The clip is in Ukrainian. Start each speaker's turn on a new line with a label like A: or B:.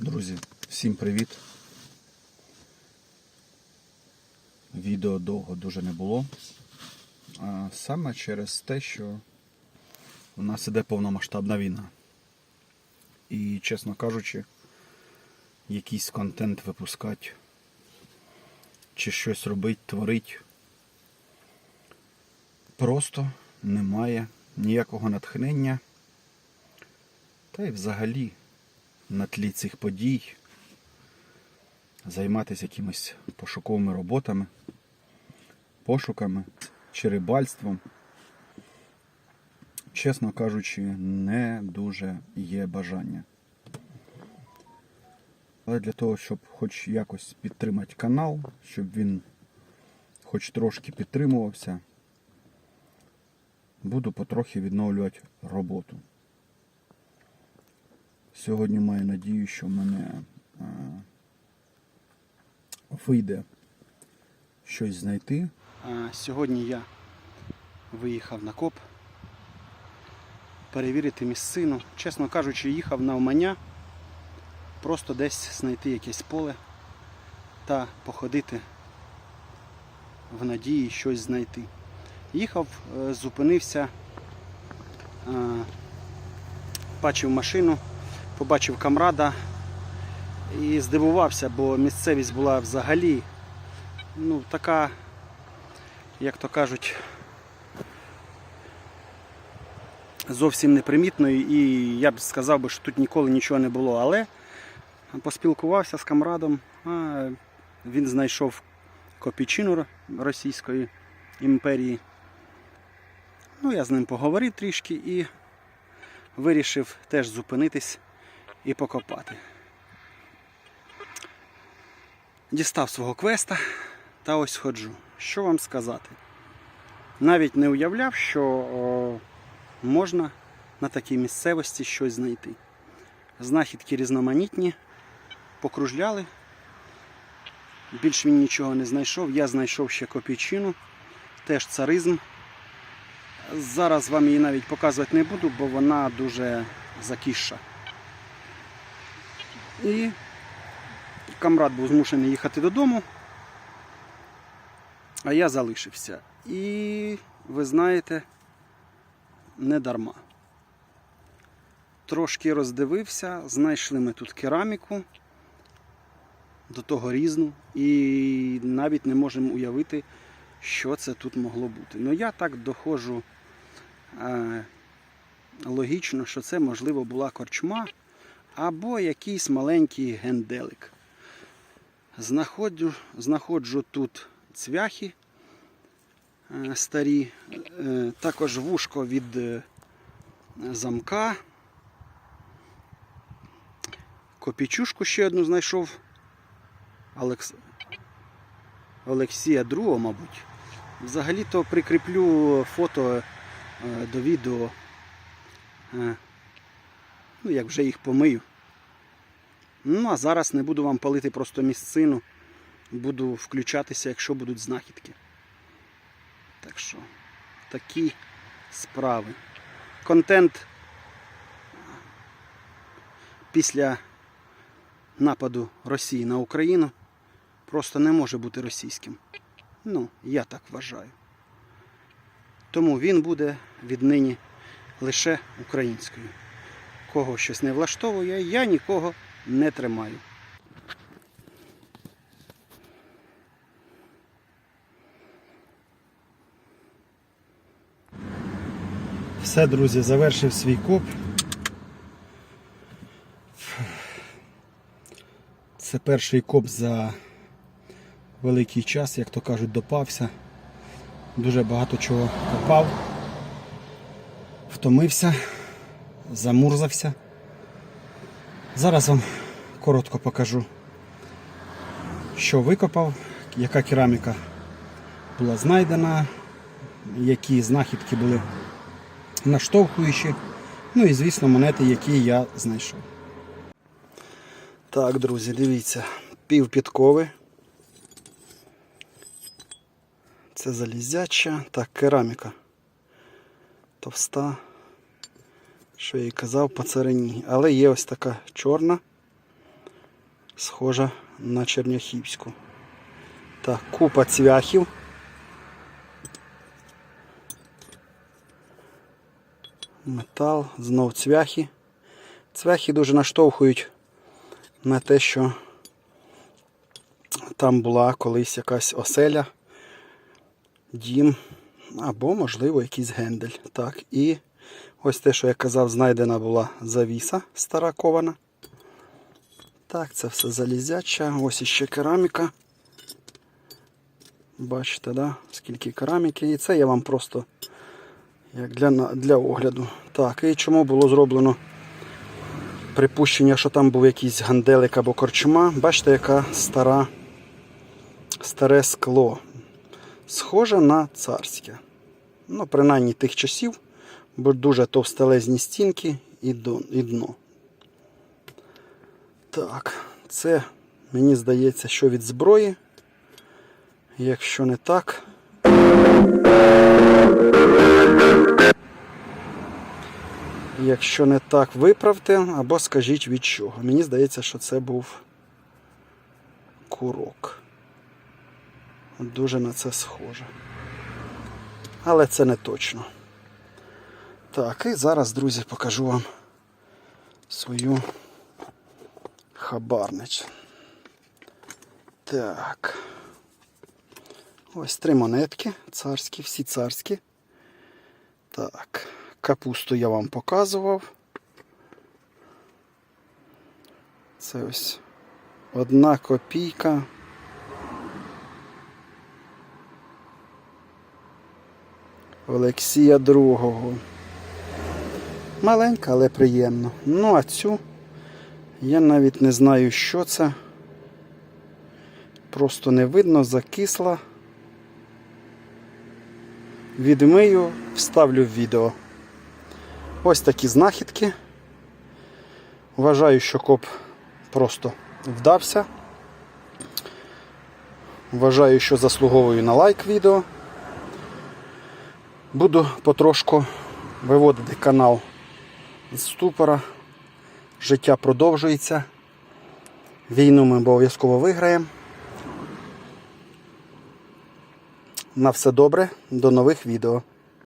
A: Друзі, всім привіт. Відео довго дуже не було. А саме через те, що у нас іде повномасштабна війна. І, чесно кажучи, якийсь контент випускати чи щось робити, творить. Просто немає ніякого натхнення. Та й взагалі на тлі цих подій займатися якимись пошуковими роботами, пошуками чи рибальством. Чесно кажучи, не дуже є бажання. Але для того, щоб хоч якось підтримати канал, щоб він хоч трошки підтримувався, буду потрохи відновлювати роботу. Сьогодні маю надію, що в мене а, вийде щось знайти. А, сьогодні я виїхав на коп перевірити місцину. Чесно кажучи, їхав на Умання, просто десь знайти якесь поле та походити в надії щось знайти. Їхав, е, зупинився, бачив машину, побачив камрада і здивувався, бо місцевість була взагалі ну, така, як то кажуть, зовсім непримітною і я б сказав би, що тут ніколи нічого не було. Але поспілкувався з камрадом, а він знайшов копійчину Російської імперії. Ну, я з ним поговорив трішки і вирішив теж зупинитись і покопати. Дістав свого квеста та ось ходжу. Що вам сказати? Навіть не уявляв, що о, можна на такій місцевості щось знайти. Знахідки різноманітні, покружляли. Більш він нічого не знайшов. Я знайшов ще копійчину, теж царизм. Зараз вам її навіть показувати не буду, бо вона дуже закіша. І камрад був змушений їхати додому, а я залишився. І ви знаєте, не дарма. Трошки роздивився, знайшли ми тут кераміку, до того різну, і навіть не можемо уявити, що це тут могло бути. Ну я так доходжу е, логічно, що це, можливо, була корчма або якийсь маленький генделик. Знаходжу, знаходжу тут цвяхи е, старі, е, також вушко від е, замка. Копійчушку ще одну знайшов Олекс... Олексія II, мабуть. Взагалі-то прикріплю фото до відео, ну, як вже їх помию. Ну, а зараз не буду вам палити просто місцину, буду включатися, якщо будуть знахідки. Так що, такі справи. Контент після нападу Росії на Україну просто не може бути російським. Ну, я так вважаю. Тому він буде віднині лише українською. Кого щось не влаштовує, я нікого не тримаю. Все, друзі, завершив свій коп. Це перший коп за великий час, як то кажуть, допався. Дуже багато чого копав, втомився, замурзався. Зараз вам коротко покажу, що викопав, яка кераміка була знайдена, які знахідки були наштовхуючі, ну і, звісно, монети, які я знайшов. Так, друзі, дивіться, пів підкови. Це залізяча. Так, кераміка. Товста. Що я і казав по царині. Але є ось така чорна. схожа на черняхівську. Так, купа цвяхів. Метал, знов цвяхи. Цвяхи дуже наштовхують на те, що там була колись якась оселя, дім або, можливо, якийсь гендель. Так, і ось те, що я казав, знайдена була завіса стара кована. Так, це все залізяча. Ось іще кераміка. Бачите, да? скільки кераміки. І це я вам просто як для, для огляду. Так, і чому було зроблено припущення, що там був якийсь ганделик або корчма. Бачите, яка стара, старе скло. Схоже на царське. Ну, принаймні тих часів, бо дуже товстелезні стінки і дно. Так, це мені здається, що від зброї. Якщо не так. Якщо не так, виправте або скажіть від чого. Мені здається, що це був курок. Дуже на це схоже. Але це не точно. Так, і зараз, друзі, покажу вам свою хабарнич. Так. Ось три монетки царські, всі царські. Так, капусту я вам показував. Це ось одна копійка. Олексія Другого. Маленька, але приємно. Ну, а цю я навіть не знаю, що це. Просто не видно, закисла. Відмию, вставлю в відео. Ось такі знахідки. Вважаю, що коп просто вдався. Вважаю, що заслуговую на лайк відео. Буду потрошку виводити канал з ступора. Життя продовжується. Війну ми обов'язково виграємо. На все добре, до нових відео.